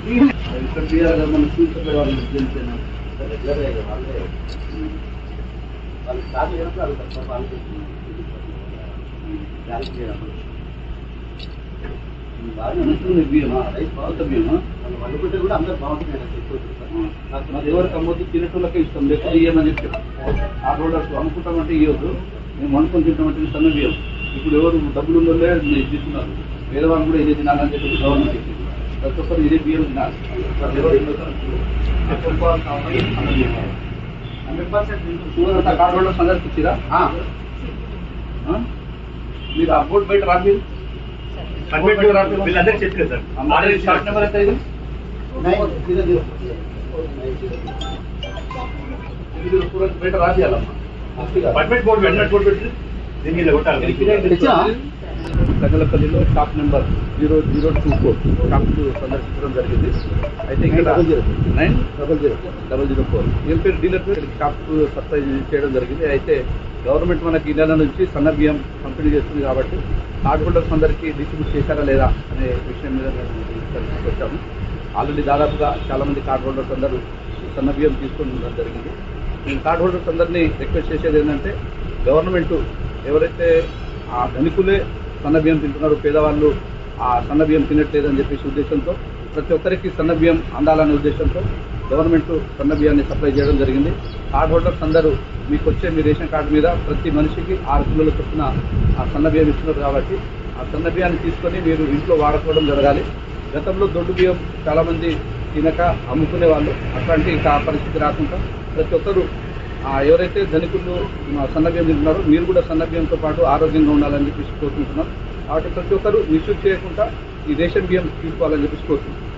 కాదు ఇబ్బంది లేదు ఎవరి అందుబాటులో వాళ్ళే వాళ్ళు స్టార్ట్ వాళ్ళు తప్ప వాళ్ళు బ్యాలెన్స్ చేయడం బాగా నచ్చుతుంది రైస్ బాగుంటుంది బియ్యమా వాళ్ళు వండుకుంటే కూడా అందరు బాగుంటుంది నాకు ఎవరికి అమ్మొద్దు తినేటోళ్ళకే ఇష్టం లేకపోతే ఇయ్యమని చెప్పి ఆ రోడర్స్ అమ్ముకుంటామంటే ఇవ్వద్దు మేము వండుకొని తింటామంటే సన్న బియ్యం ఇప్పుడు ఎవరు డబ్బులు ఉందో ఇది తీసుకున్నారు. పేదవాళ్ళు కూడా ఇది తినాలని చెప్పి గవర్నమెంట్ చెప్పింది. ప్రతి ఒక్కరు ఇదే బియ్యం తినాలి. Hundred percent sugar card? మీరు బోర్డు బయట రాదు మీరు. వీళ్ళందరికీ సార్. షార్ట్ నెంబర్ ఎంత ఇది? బయట రాసియాలమ్మా అడ్మిట్ బోర్డు వెంటనే బోర్డు పెట్టి దీని మీద కొట్టాలి. ప్రజలపల్లిలో shop number zero zero two four. Shop సందర్శించడం జరిగింది. అయితే ఇక్కడ. Nine double zero. Double zero. Four. ఏం పేరు? డీలర్ పేరు? షాప్ సప్లై చేయడం జరిగింది. అయితే గవర్నమెంట్ మనకి ఈ నెల నుంచి సన్న బియ్యం పంపిణీ చేస్తుంది కాబట్టి కార్డ్ హోల్డర్స్ అందరికీ డిస్ట్రిబ్యూట్ చేశారా లేదా అనే విషయం మీద మేము వచ్చాము. ఆల్రెడీ దాదాపుగా చాలా మంది కార్డ్ హోల్డర్స్ అందరూ సన్న బియ్యం తీసుకొని ఉండడం జరిగింది. నేను కార్డ్ హోల్డర్స్ అందరినీ రిక్వెస్ట్ చేసేది ఏంటంటే గవర్నమెంట్ ఎవరైతే ఆ ధనికులే సన్న బియ్యం తింటున్నారు పేదవాళ్ళు ఆ సన్న బియ్యం తినట్లేదని చెప్పేసి ఉద్దేశంతో ప్రతి ఒక్కరికి సన్న బియ్యం అందాలనే ఉద్దేశంతో గవర్నమెంట్ సన్న బియ్యాన్ని సప్లై చేయడం జరిగింది. కార్డ్ హోల్డర్స్ అందరూ మీకు వచ్చే మీ రేషన్ కార్డు మీద ప్రతి మనిషికి ఆరు కిలోల చొప్పున ఆ సన్న బియ్యం ఇస్తున్నారు కాబట్టి ఆ సన్న బియ్యాన్ని తీసుకొని మీరు ఇంట్లో వాడుకోవడం జరగాలి. గతంలో దొడ్డు బియ్యం చాలామంది తినక అమ్ముకునే వాళ్ళు అట్లాంటి ఆ పరిస్థితి రాకుండా ప్రతి ఒక్కరు ఎవరైతే ధనికులు సన్నభ్యం తింటున్నారో మీరు కూడా సన్నభ్యంతో పాటు ఆరోగ్యంగా ఉండాలని చెప్పేసి కోరుకుంటున్నాం. కాబట్టి ప్రతి ఒక్కరు మిస్యూజ్ చేయకుండా ఈ రేషన్ బియ్యం తీసుకోవాలని చెప్పేసి కోరుకుంటున్నాం.